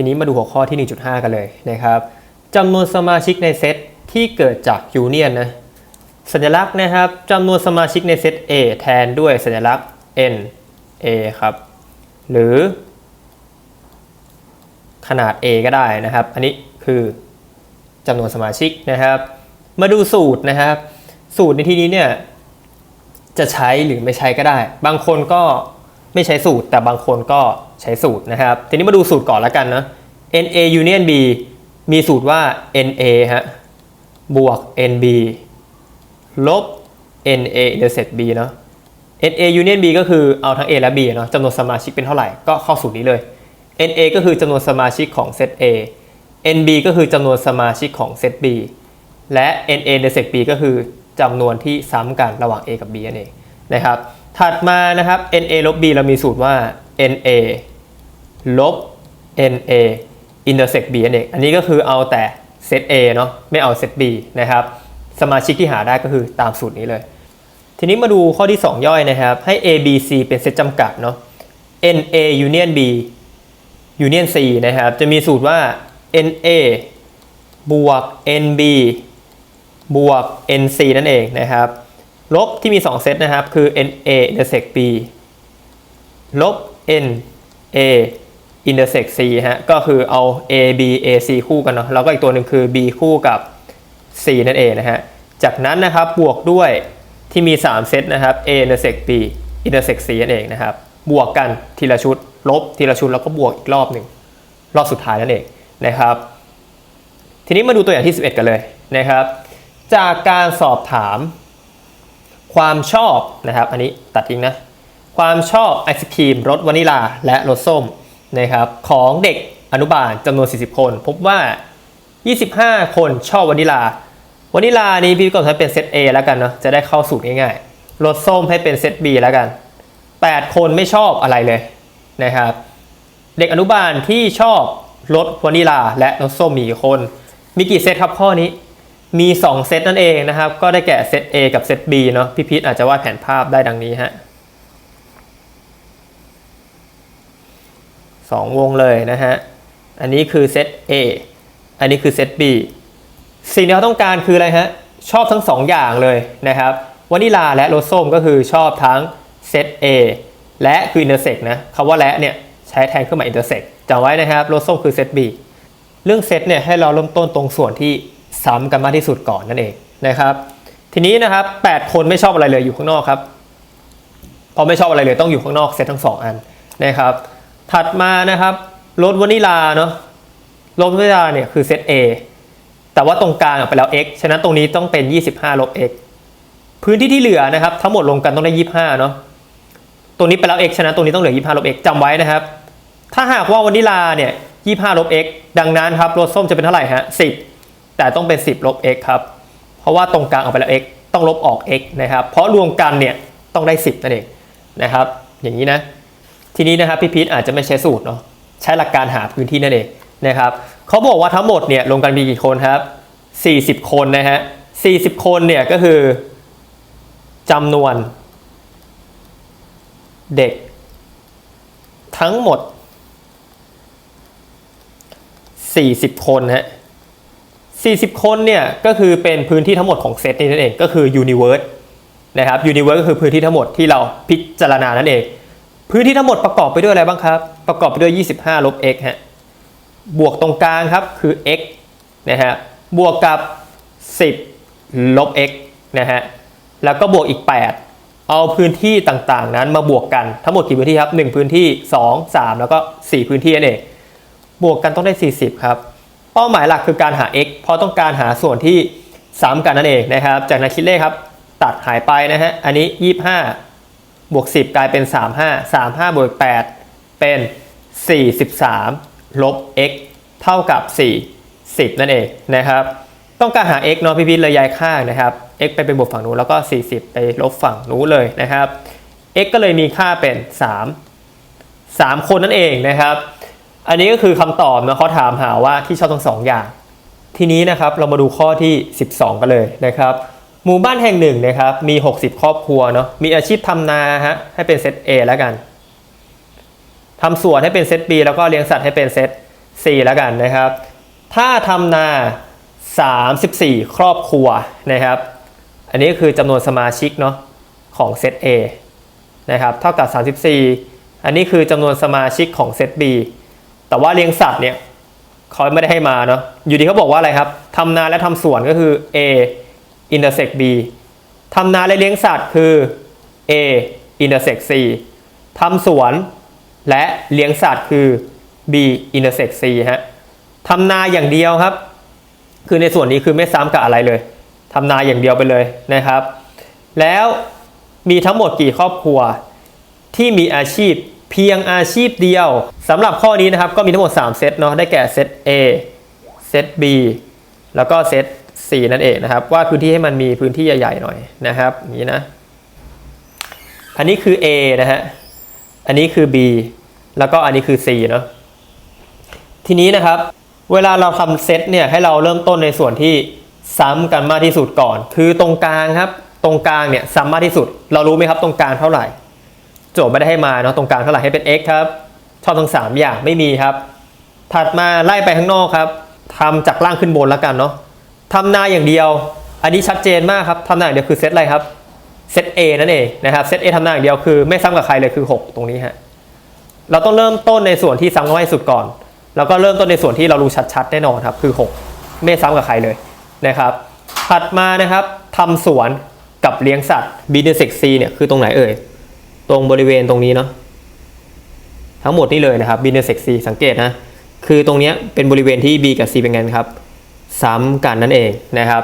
ทีนี้มาดูหัวข้อที่ 1.5 กันเลยนะครับจำนวนสมาชิกในเซตที่เกิดจากยูเนียนนะสัญลักษณ์นะครับจำนวนสมาชิกในเซต A แทนด้วยสัญลักษณ์ n a ครับ หรือ ขนาด a ก็ได้นะครับ อันนี้คือจำนวนสมาชิกนะครับ มาดูสูตรนะครับ สูตรในที่นี้เนี่ยจะใช้หรือไม่ใช้ก็ได้ บางคนก็ ไม่ใช้สูตร แต่บางคนก็ใช้สูตรนะครับ ทีนี้มาดูสูตรก่อนแล้วกันนะ na union b มีสูตรว่า na ฮะบวก nb ลบ na intersect b เนาะ na union b ก็คือเอาทั้ง a และ b เนาะจำนวนสมาชิกเป็นเท่าไหร่ก็เข้าสูตรนี้เลย na ก็คือจำนวนสมาชิกของเซต a nb ก็คือจำนวนสมาชิกของเซต b และ na intersect b ก็คือจำนวนที่ซ้ำกันระหว่าง a กับ b นั่นเอง นะครับ ถัดมานะครับ na ลบ b เรามีสูตรว่า na ลบ na intersect b นั่นเอง อันนี้ก็คือเอาแต่เซต a เนาะไม่เอาเซต b นะครับ สมาชิกที่หาได้ก็คือตามสูตรนี้เลย ทีนี้มาดูข้อที่ 2 ย่อยนะครับ ให้ a b c เป็นเซตจำกัดเนาะ na union b union c นะครับ จะมีสูตรว่า na บวก nb บวก nc นั่นเองนะครับ ลบที่มี 2 เซตนะครับ คือ na intersect b ลบ na intersect c ฮะ ก็คือเอา a b a c คู่กันเนาะ แล้วก็อีกตัวหนึ่งคือ b คู่กับ c นั่นเองนะฮะ จากนั้นนะครับ บวกด้วยที่มี 3 เซตนะครับ a intersect b intersect c นั่นเองนะครับ บวกกันทีละชุด ลบทีละชุดแล้วก็บวกอีกรอบหนึ่ง รอบสุดท้ายนั่นเองนะครับ ทีนี้มาดูตัวอย่างที่ 11 กันเลยนะครับ จากการสอบถาม ความชอบนะครับ อันนี้ตัดทิ้งนะ ความชอบไอศครีมรสวานิลาและรสส้มนะครับของเด็กอนุบาลจำนวน 40 คน พบว่า 25 คนชอบวานิลาวานิลานี้พี่ก็ใช้เป็นเซต A แล้วกันเนาะจะได้เข้าสูตรง่ายๆรสส้มให้เป็นเซต B แล้วกัน 8 คนไม่ชอบอะไรเลยนะครับ เด็กอนุบาลที่ชอบรสวานิลาและรสส้มมีกี่คน มีกี่เซตครับข้อนี้ มี 2 เซตนั่นเองนะครับ ก็ได้แก่เซต A กับเซต B เนาะพี่พีทอาจจะวาดแผนภาพได้ดังนี้ฮะสองวงเลยนะฮะ อันนี้คือเซต A อันนี้คือเซต B สิ่งที่เราต้องการคืออะไรฮะ ชอบทั้ง 2 อย่างเลยนะครับวานิลาและรสส้มก็คือชอบทั้งเซต A และคือ intersect นะคำว่าและเนี่ยใช้แทนเครื่องหมาย intersect จำไว้นะครับรสส้มคือเซต B เรื่องเซตเนี่ยให้เราเริ่มต้นตรงส่วนที่ ซ้ำกันมากที่สุดก่อนนั่นเองนะครับ ทีนี้นะครับ 8 คนไม่ชอบอะไรเลยอยู่ข้างนอกครับพอไม่ชอบอะไรเลยต้องอยู่ข้างนอกเซตทั้ง 2 อันนะครับ ถัดมานะครับรสวานิลาเนาะรสวานิลาเนี่ยคือเซต A แต่ว่าตรงกลางไปแล้ว x ฉะนั้นตรงนี้ต้องเป็น 25ลบ x พื้นที่ที่เหลือนะครับ ทั้งหมดรวมกันต้องได้ 25เนาะตรงนี้ไปแล้ว x ฉะนั้นตรงนี้ต้องเหลือ 25ลบ x จำไว้นะครับ ถ้าหากว่าวานิลาเนี่ย25ลบ x ดังนั้นครับรสส้มจะเป็นเท่าไหร่ฮะ10 แต่ต้องเป็น 10 ลบ x ครับ เพราะว่าตรงกลางออกไปแล้ว x ต้องลบออก x นะครับ เพราะรวมกันเนี่ยต้องได้ 10 นั่นเองนะครับ อย่างนี้นะ ทีนี้นะครับพี่พีทอาจจะไม่ใช้สูตรเนาะ ใช้หลักการหาพื้นที่นั่นเองนะครับเขาบอกว่าทั้งหมดเนี่ยรวมกันมีกี่คนครับ 40 คนนะฮะ 40 คนเนี่ยก็คือจำนวน เด็ก ทั้งหมด 40 คนฮะ 40 คนเนี่ยก็คือเป็นพื้นที่ทั้งหมดของเซตนี้นั่นเองก็คือ universe นะครับ universe ก็คือพื้นที่ทั้งหมดที่เราพิจารณานั่นเอง พื้นที่ทั้งหมดประกอบไปด้วยอะไรบ้างครับ ประกอบไปด้วย 25 ลบ x ฮะบวกตรงกลางครับคือ x นะฮะบวกกับ 10 ลบ x นะฮะแล้วก็บวกอีก 8 เอาพื้นที่ต่างๆ นั้นมาบวกกันทั้งหมดกี่พื้นที่ครับ 1 พื้นที่ 2 3 แล้วก็ 4 พื้นที่นั่นเองบวกกันต้องได้ 40 ครับ เป้าหมายหลักคือการหา x เพราะต้องการหาส่วนที่ซ้ำกันนั่นเองนะครับ จากนั้นคิดเลขครับ ตัดหายไปนะฮะ อันนี้ 25 บวก 10 กลายเป็น 35 35 บวก 8 เป็น 43 ลบ x เท่ากับ 4 10 นั่นเองนะครับ ต้องการหา x เนาะพี่พิทเลยย้ายข้างนะครับ x ไปเป็นบวกฝั่งนู้นแล้วก็ 40 ไปลบฝั่งนู้นเลยนะครับ x ก็เลยมีค่าเป็น 3 3 คนนั่นเองนะครับ อันนี้ก็คือคำตอบนะเขาถามหาว่าที่ชอบทั้งสองอย่าง ทีนี้นะครับเรามาดูข้อที่ 12 กันเลยนะครับ หมู่บ้านแห่งหนึ่งนะครับมี 60 ครอบครัวเนาะมีอาชีพทำนาฮะให้เป็นเซต A แล้วกันทำสวนให้เป็นเซต B แล้วก็เลี้ยงสัตว์ให้เป็นเซต4แล้วกันนะครับ ถ้าทำนา 34 ครอบครัวนะครับ อันนี้คือจำนวนสมาชิกเนาะของเซต A นะครับเท่ากับ 34 อันนี้คือจำนวนสมาชิกของเซต B แต่ว่าเลี้ยงสัตว์เนี่ยเขาไม่ได้ให้มาเนาะอยู่ดีเขาบอกว่าอะไรครับทำนาและทำสวนก็คือ A intersect B ทำนาและเลี้ยงสัตว์คือ A intersect C ทำสวนและเลี้ยงสัตว์คือ B intersect C ฮะทำนาอย่างเดียวครับ คือในส่วนนี้คือไม่ซ้ำกับอะไรเลยทำนาอย่างเดียวไปเลยนะครับ แล้วมีทั้งหมดกี่ครอบครัวที่มีอาชีพ พียงอาชีพเดียวสำหรับข้อนี้นะครับก็มีทั้งหมด 3 เซตเนาะได้แก่เซต A เซต B แล้วก็เซต C นั่นเองนะครับว่าพื้นที่ให้มันมีพื้นที่ใหญ่ๆหน่อยนะครับอย่างนี้นะ อันนี้คือ A นะฮะอันนี้คือ B แล้วก็อันนี้คือ C เนาะทีนี้นะครับเวลาเราทำเซตเนี่ยให้เราเริ่มต้นในส่วนที่ซ้ำกันมากที่สุดก่อน คือตรงกลางครับ ตรงกลางเนี่ยซ้ำมากที่สุด เรารู้ไหมครับตรงกลางเท่าไหร่ โจทย์ไม่ได้ให้มาเนาะตรงกลางเท่าไหร่ให้เป็น x ครับ ชอบทั้งสามอย่างไม่มีครับ ถัดมาไล่ไปข้างนอกครับทำจากล่างขึ้นบนแล้วกันเนาะทำนาอย่างเดียว อันนี้ชัดเจนมากครับทำนาอย่างเดียวคือเซตอะไรครับเซต A นั่นเองนะครับเซต A ทำหน้าอย่างเดียวคือไม่ซ้ำกับใครเลยคือ 6 ตรงนี้ฮะเราต้องเริ่มต้นในส่วนที่ซ้ำกันมากที่สุดก่อน แล้วก็เริ่มต้นในส่วนที่เรารู้ชัดๆแน่นอนครับคือ 6 ไม่ซ้ำกับใครเลยนะครับถัดมานะครับทำสวนกับเลี้ยงสัตว์ B ในเซก C เนี่ยคือตรงไหนเอ่ย ตรงบริเวณตรงนี้เนาะทั้งหมดนี่เลยนะครับ B ในเซก C สังเกตนะคือตรงนี้เป็นบริเวณที่ B กับ C เป็นไงครับ ซ้ำกันนั่นเองนะครับ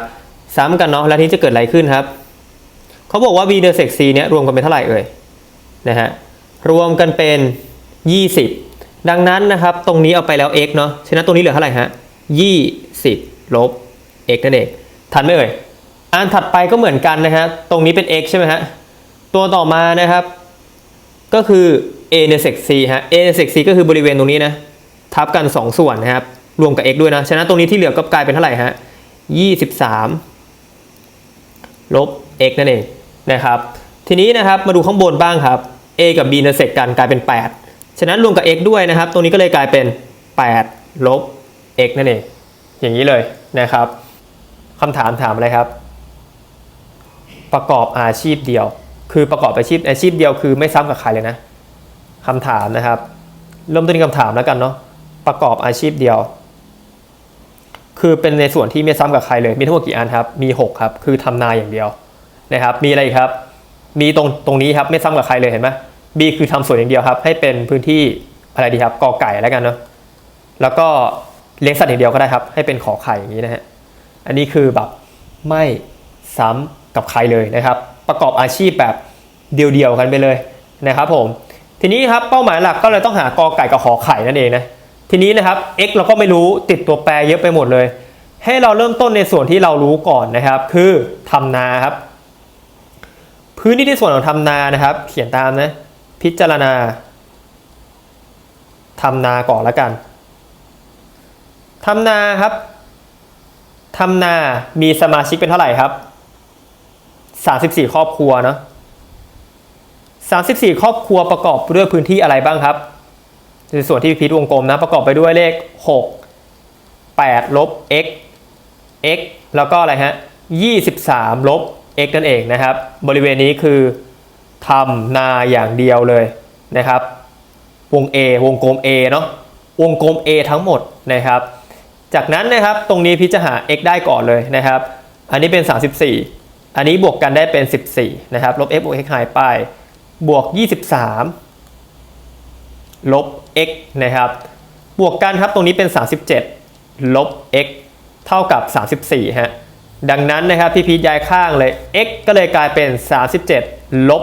ซ้ำกันเนาะแล้วทีนี้จะเกิดอะไรขึ้นครับเขาบอกว่า b เดอร์เซก c เนี่ยรวมกันเป็นเท่าไหร่เอ่ยนะฮะรวมกันเป็น 20 ดังนั้นนะครับตรงนี้เอาไปแล้ว x เนาะฉะนั้นตรงนี้เหลือเท่าไหร่ฮะ20 ลบ x นั่นเองทันไหมเอ่ยอันถัดไปก็เหมือนกันนะฮะตรงนี้เป็น x ใช่ไหมฮะตัวต่อมานะครับ ก็คือ a ในเซก c ฮะ a ในเซก c ก็คือบริเวณตรงนี้นะ ทับกัน 2 ส่วนนะครับ รวมกับ x ด้วยนะ ฉะนั้นตรงนี้ที่เหลือก็กลายเป็นเท่าไหร่ฮะ23 ลบ x นั่นเองนะครับ ทีนี้นะครับมาดูข้างบนบ้างครับ a กับ b เนเซกกันกลายเป็น 8 ฉะนั้นรวมกับ x ด้วยนะครับ ตรงนี้ก็เลยกลายเป็น 8 ลบ x นั่นเอง อย่างนี้เลยนะครับคำถามถามอะไรครับ ประกอบอาชีพเดียว คือประกอบอาชีพอาชีพเดียวคือไม่ซ้ำกับใครเลยนะคำถามนะครับ เริ่มต้นที่คำถามแล้วกันเนาะประกอบอาชีพเดียว คือเป็นในส่วนที่ไม่ซ้ำกับใครเลย มีทั้งหมดกี่อันครับ มี 6 ครับ คือทำนาอย่างเดียวนะครับ มีอะไรครับ มีตรงตรงนี้ครับไม่ซ้ำกับใครเลยเห็นไหม B คือทำสวนอย่างเดียวครับ ให้เป็นพื้นที่อะไรดีครับกอไก่แล้วกันเนาะแล้วก็เลี้ยงสัตว์อย่างเดียวก็ได้ครับ ให้เป็นขอไข่อย่างนี้นะฮะอันนี้คือแบบไม่ซ้ำกับใครเลยนะครับ ประกอบอาชีพแบบเดียวๆกันไปเลยนะครับผมทีนี้ครับเป้าหมายหลักก็เลยต้องหากอไก่กับขอไข่นั่นเองนะทีนี้นะครับ x เราก็ไม่รู้ติดตัวแปรเยอะไปหมดเลย ให้เราเริ่มต้นในส่วนที่เรารู้ก่อนนะครับ คือทำนาครับพื้นที่ที่ส่วนของทำนานะครับ เขียนตามนะพิจารณาทำนาก่อนล้วกันทำนาครับทำนามีสมาชิกเป็นเท่าไหร่ครับ 34 ครอบครัวเนาะ34 ครอบครัวประกอบด้วยพื้นที่อะไรบ้างครับในส่วนที่พิษวงกลมนะประกอบไปด้วยเลข 6 8 ลบ x x แล้วก็อะไรฮะ 23 ลบ x นั่นเองนะครับ บริเวณนี้คือทำนาอย่างเดียวเลยนะครับ วง A วงกลม A เนาะวงกลม A ทั้งหมดนะครับ จากนั้นนะครับตรงนี้พิจารณา x ได้ก่อนเลยนะครับ อันนี้เป็น 34 อันนี้บวกกันได้เป็น 14 นะครับ ลบ x บวก x หายไป บวก 23 ลบ x นะครับ บวกกันครับ ตรงนี้เป็น 37 ลบ x เท่ากับ 34 ฮะ ดังนั้นนะครับ พี่พีทย้ายข้างเลย x ก็เลยกลายเป็น 37 ลบ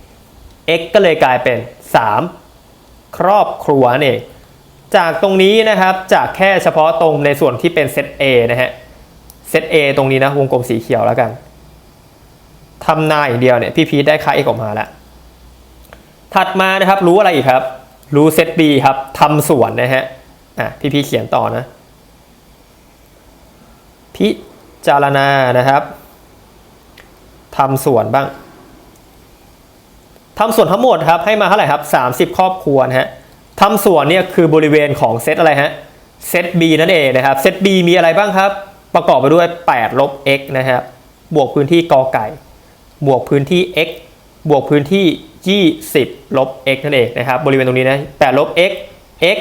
34 x ก็เลยกลายเป็น 3 ครอบครัวนั่จากตรงนี้นะครับ จากแค่เฉพาะตรงในส่วนที่เป็นเซต A นะฮะ เซต A ตรงนี้นะ วงกลมสีเขียวแล้วกัน ทำนายอย่างเดียวเนี่ยพี่พีทได้ค่า x ออกมาแล้ว ถัดมานะครับรู้อะไรอีกครับ รู้เซต B ครับทำสวนนะฮะอะพี่พีเขียนต่อนะ พิจารณานะครับทำสวนบ้างทำสวนทั้งหมดครับให้มาเท่าไหร่ครับ 30 ครอบครัวนะฮะทำส่วนเนี่ยคือบริเวณของเซตอะไรฮะเซต B นั่นเองนะครับเซต B มีอะไรบ้างครับ ประกอบไปด้วย8ลบ x นะครับ บวกพื้นที่กอไก่ บวกพื้นที่ x บวกพื้นที่ 20 ลบ x นั่นเองนะครับ บริเวณตรงนี้นะ8ลบ x x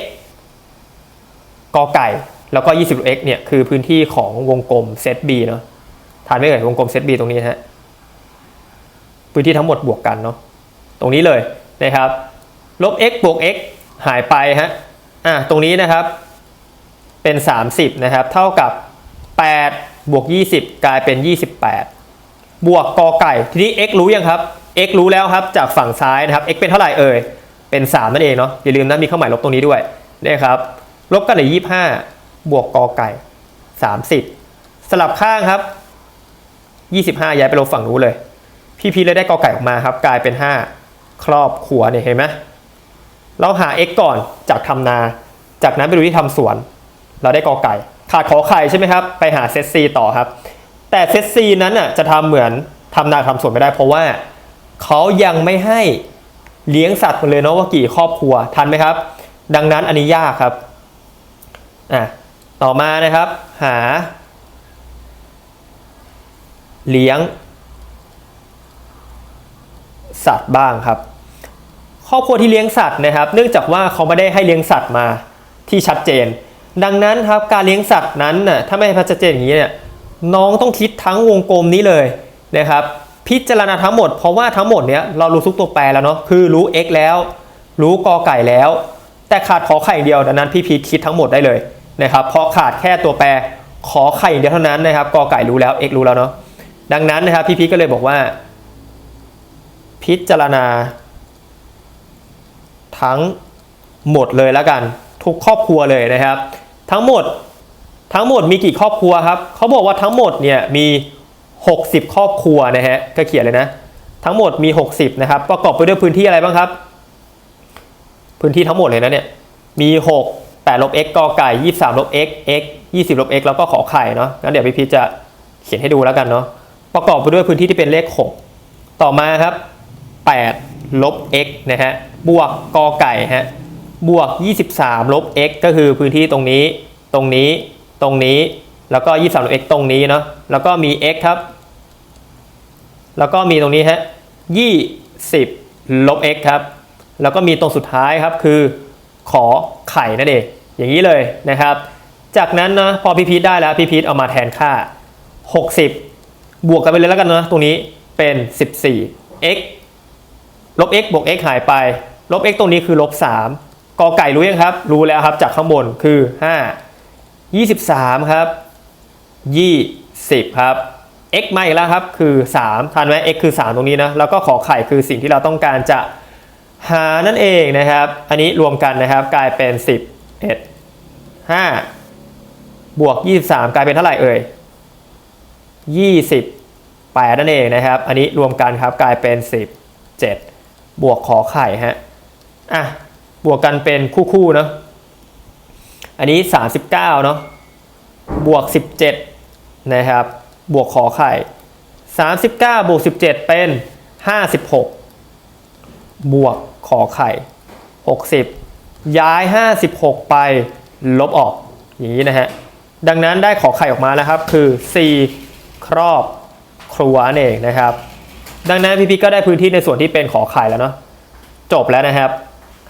กอไก่ แล้วก็ 20ลบ x เนี่ย คือพื้นที่ของวงกลมเซต B เนาะทานไม่เอ่ยวงกลมเซต B ตรงนี้นะฮะ พื้นที่ทั้งหมดบวกกันเนาะ ตรงนี้เลยนะครับ ลบ x บวก x หายไปฮะ อะ ตรงนี้นะครับ เป็น 30 นะครับ เท่ากับ 8 บวก 20 กลายเป็น 28 บวกกอไก่ ทีนี้ x รู้ยังครับ x รู้แล้วครับจากฝั่งซ้ายนะครับ x เป็นเท่าไหร่เอ่ย เป็น 3 นั่นเองเนาะ อย่าลืมนะมีเครื่องหมายลบตรงนี้ด้วยนะครับ ลบกันเหลือ25 บวกกอไก่ 30 สลับข้างครับ 25 ย้ายไปลบฝั่งนู้นเลย พี่พีเลยได้กอไก่ออกมาครับ กลายเป็น 5 ครอบครัวเนี่ยเห็นไหมเราหา x ก่อนจากทำนา จากนั้นไปดูที่ทำสวน เราได้กอไก่ ขาดขอไข่ใช่ไหมครับ ไปหาเซต c ต่อครับ แต่เซต c นั้นน่ะจะทำเหมือนทำนาทำสวนไม่ได้ เพราะว่าเขายังไม่ให้เลี้ยงสัตว์เลยเนาะว่ากี่ครอบครัวทันไหมครับ ดังนั้นอันนี้ยากครับอะต่อมานะครับหา เลี้ยง สัตว์บ้างครับ ครอบครัวที่เลี้ยงสัตว์นะครับ เนื่องจากว่าเขาไม่ได้ให้เลี้ยงสัตว์มาที่ชัดเจน ดังนั้นครับการเลี้ยงสัตว์นั้นน่ะถ้าไม่ให้ชัดเจนอย่างนี้เนี่ย น้องต้องคิดทั้งวงกลมนี้เลยนะครับพิจารณาทั้งหมดเพราะว่าทั้งหมดเนี้ยเรารู้ทุกตัวแปรแล้วเนาะคือรู้ x แล้ว รู้กอไก่แล้ว แต่ขาดขอไข่เดียวดังนั้นพี่พีทคิดทั้งหมดได้เลยนะครับเพราะขาดแค่ตัวแปรขอไข่เดียวเท่านั้นนะครับกอไก่รู้แล้ว x รู้แล้วเนาะดังนั้นนะครับพี่พีทก็เลยบอกว่า พิจารณา ทั้งหมดเลยแล้วกัน ทุกครอบครัวเลยนะครับ ทั้งหมด ทั้งหมดมีกี่ครอบครัวครับเขาบอกว่าทั้งหมดเนี่ยมี 60 ครอบครัวนะฮะก็เขียนเลยนะ ทั้งหมดมี 60นะครับประกอบไปด้วยพื้นที่อะไรบ้างครับ พื้นที่ทั้งหมดเลยนะเนี่ยมี 6 8ลบ x กอไก่23ลบ x x 20ลบ x แล้วก็ขอไข่เนาะงั้นเดี๋ยวพี่พีจะเขียนให้ดูแล้วกันเนาะประกอบไปด้วยพื้นที่ที่เป็นเลข 6 ต่อมาครับ 8 ลบ x นะฮะบวกกอไก่ฮะบวก 23 ลบ x ก็คือพื้นที่ตรงนี้ตรงนี้ ตรงนี้ แล้วก็ 23ลบ x ตรงนี้เนาะแล้วก็มี x ครับ แล้วก็มีตรงนี้ฮะ20 ลบ x ครับ แล้วก็มีตรงสุดท้ายครับคือขอไข่นั่นเอง อย่างนี้เลยนะครับ จากนั้นนะพอพีพีทได้แล้วพีพีทเอามาแทนค่า 60 บวกกันไปเลยแล้วกันนะตรงนี้เป็น 14 x ลบ x บวก x หายไป ลบ x ตรงนี้คือลบ 3กอไก่รู้ยังครับ รู้แล้วครับจากข้างบนคือ 5 23 ครับ 20 ครับ x มาอีกแล้วครับ คือ 3 ทันไหม x คือ 3 ตรงนี้นะ แล้วก็ขอไข่คือสิ่งที่เราต้องการจะหานั่นเองนะครับ อันนี้รวมกันนะครับ กลายเป็น11 5 บวก 23 กลายเป็นเท่าไหร่เอ่ย 28 นั่นเองนะครับ อันนี้รวมกันครับ กลายเป็น 17 บวกขอไข่ฮะ อะ บวกกันเป็นคู่ๆเนาะ อันนี้ 39เนาะบวก 17นะครับบวกขอไข่ 39 บวก 17 เป็น 56 บวกขอไข่ 60 ย้าย 56 ไปลบออกอย่างนี้นะฮะดังนั้นได้ขอไข่ออกมาแล้วครับ คือ 4 ครอบครัวนั่นเองนะครับ ดังนั้นพี่พีก็ได้พื้นที่ในส่วนที่เป็นขอไข่แล้วเนาะจบแล้วนะครับ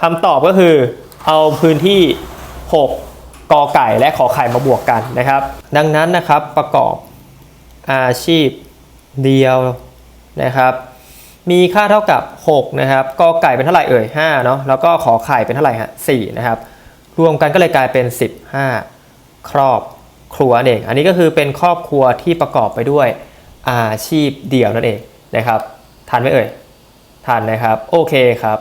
คำตอบก็คือเอาพื้นที่ 6 กอไก่และขอไข่มาบวกกันนะครับ ดังนั้นนะครับประกอบอาชีพเดียวนะครับ มีค่าเท่ากับ 6 นะครับกอไก่เป็นเท่าไหร่เอ่ย5เนาะแล้วก็ขอไข่เป็นเท่าไหร่ฮะ4นะครับ รวมกันก็เลยกลายเป็น 15 ครอบครัวนั่นเองอันนี้ก็คือเป็นครอบครัวที่ประกอบไปด้วยอาชีพเดียวนั่นเองนะครับทันไหมเอ่ยทันนะครับ โอเคครับ